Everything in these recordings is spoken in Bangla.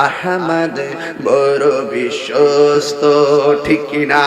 আহমদ বড় বিশ্বস্ত ঠিক না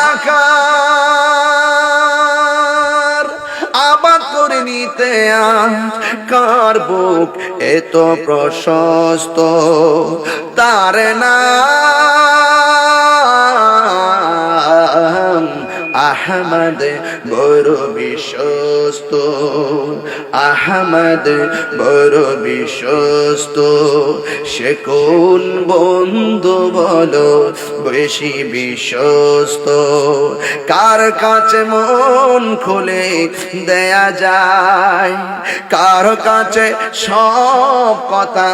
আবাদ করে নিতে কার বুক এত প্রশস্ত? তার নাম আহমদ বড় বিশ্বস্ত। আহমদ বড় বিশ্বস্ত। সে কোন বন্ধু বলো? বেশি বিশ্বস্ত। কার কাছে মন খুলে দেয়া যায়? কার কাছে সব কথা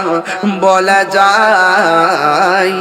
বলা যায়?